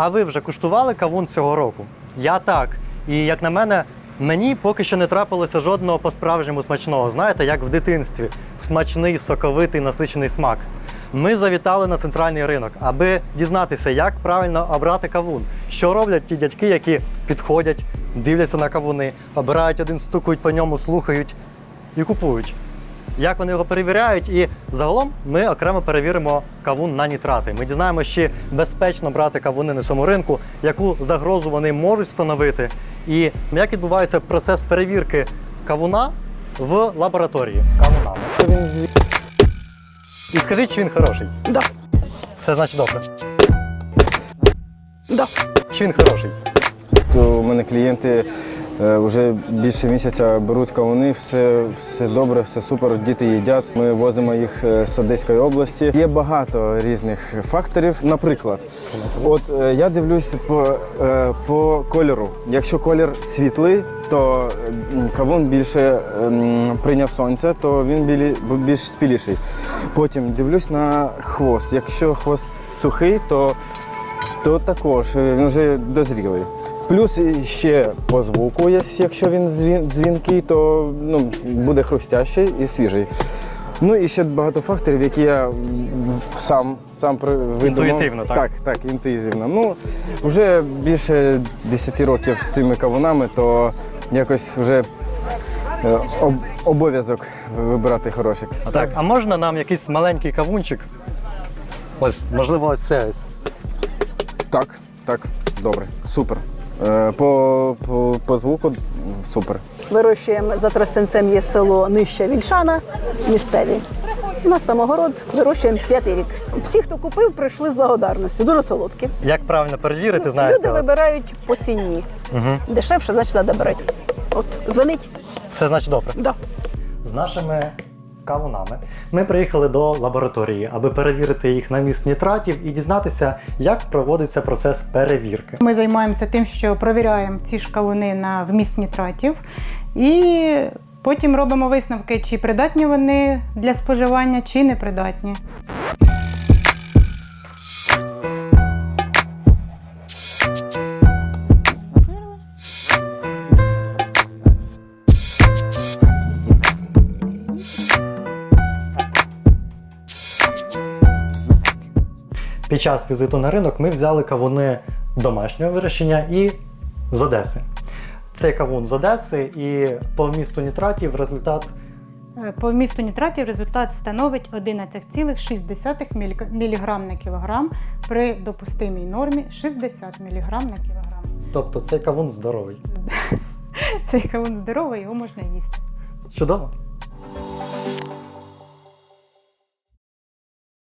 А ви вже куштували кавун цього року? Я так. І як на мене, мені поки що не трапилося жодного по-справжньому смачного. Знаєте, як в дитинстві. Смачний, соковитий, насичений смак. Ми завітали на центральний ринок, аби дізнатися, як правильно обрати кавун. Що роблять ті дядьки, які підходять, дивляться на кавуни, обирають один, стукають по ньому, слухають і купують. Як вони його перевіряють, і загалом ми окремо перевіримо кавун на нітрати. Ми дізнаємося, чи безпечно брати кавуни на цьому ринку, яку загрозу вони можуть встановити, і як відбувається процес перевірки кавуна в лабораторії. Кавуна. Він І скажіть, чи він хороший. Да, Це значить добре. да. Чи він хороший? То у мене клієнти вже більше місяця беруть кавуни, все, все добре, все супер, діти їдять. Ми возимо їх е, з Одеської області. Є багато різних факторів. Наприклад, от е, я дивлюсь по, е, по кольору. Якщо колір світлий, то кавун більше прийняв сонце, то він більш спіліший. Потім дивлюсь на хвост. Якщо хвост сухий, то то також е, він вже дозрілий. Плюс ще по звуку, якщо він дзвінкий, то ну, буде хрустящий і свіжий. Ну і ще багато факторів, які я сам, сам видумав. Інтуїтивно, так? Так, так, інтуїтивно. Ну, вже більше 10 років з цими кавунами, то якось вже е, об- обов'язок вибирати хороші. Так, а можна нам якийсь маленький кавунчик? Ось, можливо, ось це ось. Так, так, добре, супер. Е, По, по, по звуку супер. Вирощуємо за Тростянцем є село Нижча Вільшана, місцеві. У нас там огород, вирощуємо п'ятий рік. Всі, хто купив, прийшли з благодарністю. Дуже солодкі. Як правильно перевірити, знаєте? Люди вибирають по ціні. Дешевше, значить, треба брати. От, дзвонить. Це значить добре. Да. З нашими кавунами ми приїхали до лабораторії, аби перевірити їх на міст нітратів і дізнатися, як проводиться процес перевірки. Ми займаємося тим, що провіряємо ці ж кавуни на вміст нітратів, і потім робимо висновки, чи придатні вони для споживання, чи не Під час візиту на ринок ми взяли кавуни домашнього вирощення і з Одеси. Цей кавун з Одеси, і по вмісту нітратів результат Е, По вмісту нітратів результат становить 11,6 мг на кілограм при допустимій нормі 60 мг на кілограм. Тобто цей кавун здоровий. Цей кавун здоровий, його можна їсти. Чудово.